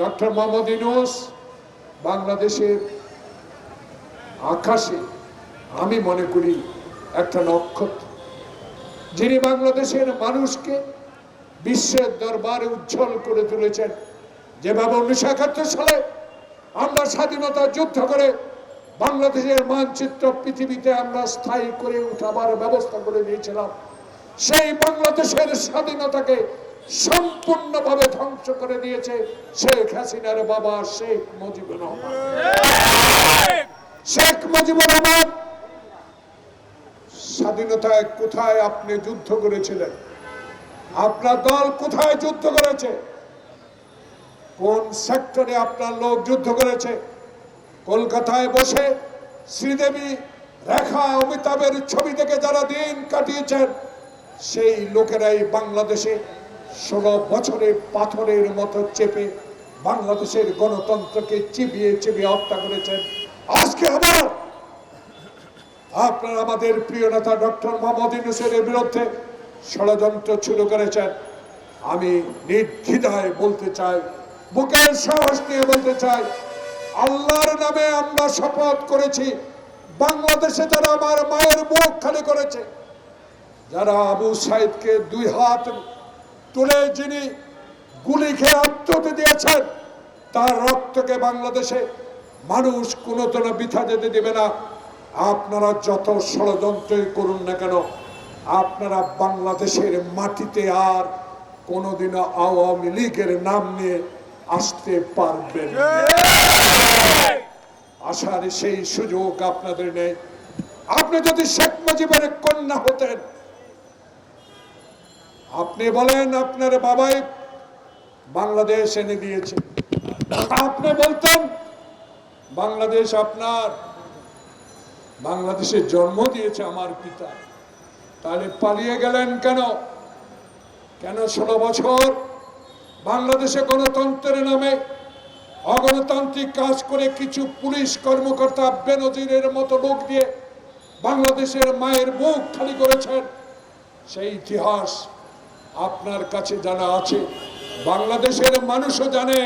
Doctor Mohammad Yunus, বাংলাদেশের আকাশে আমি মনে করি একটা নক্ষত্র, যিনি বাংলাদেশের মানুষকে বিশ্বের দরবারে উজ্জ্বল করে তুলেছেন। যেভাবে উনিশশো একাত্তর সালে আমরা স্বাধীনতা যুদ্ধ করে বাংলাদেশের মানচিত্র পৃথিবীতে আমরা স্থায়ী করে উঠাবার ব্যবস্থা করে দিয়েছিলাম সেই বাংলাদেশের স্বাধীনতাকে সম্পূর্ণভাবে ধ্বংস করে দিয়েছে শেখ হাসিনার বাবা শেখ মুজিবুর রহমান। শেখ মুজিবুর রহমান, স্বাধীনতায় কোথায় আপনি যুদ্ধ করেছিলেন? আপনার দল কোথায় যুদ্ধ করেছে? কোন সেক্টরে আপনার লোক যুদ্ধ করেছে? কলকাতায় বসে শ্রীদেবী রেখা অমিতাভের ছবি থেকে যারা দিন কাটিয়েছেন, সেই লোকেরাই বাংলাদেশে ষোলো বছরে পাথরের মতো চেপে বাংলাদেশের গণতন্ত্রকে চিবিয়ে চিবিয়ে হত্যা করেছেন। আজকে আবার আপনারা আমাদের প্রিয় নেতা ডক্টর মোহাম্মদ ইউনুসের বিরুদ্ধে ষড়যন্ত্র শুরু করেছেন। আমি নির্দ্বিধায় বলতে চাই, বুকের সাহস নিয়ে বলতে চাই, আল্লাহর নামে আমরা শপথ করেছি, বাংলাদেশে যারা আমার মায়ের মুখ খালি করেছে, যারা আবু সাইদকে দুই হাত তুলে যিনি গুলি খেয়ে আত্মহত্যা দিয়েছেন, তার রক্তকে বাংলাদেশে মানুষ কোনো তোর বৃথা যেতে দেবে না আপনারা যত ষড়যন্ত্রই করুন না কেন, আপনারা বাংলাদেশের মাটিতে আর কোনোদিনও আওয়ামী লীগের নাম নিয়ে আসতে পারবেন। আসার সেই সুযোগ আপনাদের নেই আপনি যদি শেখ মুজিবের কন্যা হতেন আপনি বলেন আপনার বাবাই বাংলাদেশ এনে দিয়েছে। আপনি বলতেন, বাংলাদেশ আপনার বাংলাদেশে জন্ম দিয়েছে আমার পিতা। তাহলে পালিয়ে গেলেন কেন? কেন ষোলো বছর বাংলাদেশে গণতন্ত্রের নামে অগণতান্ত্রিক কাজ করে কিছু পুলিশ কর্মকর্তা বেনজিরের মতো লোক দিয়ে বাংলাদেশের মায়ের মুখ খালি করেছেন? সেই ইতিহাস আপনার কাছে জানা আছে বাংলাদেশের মানুষও জানে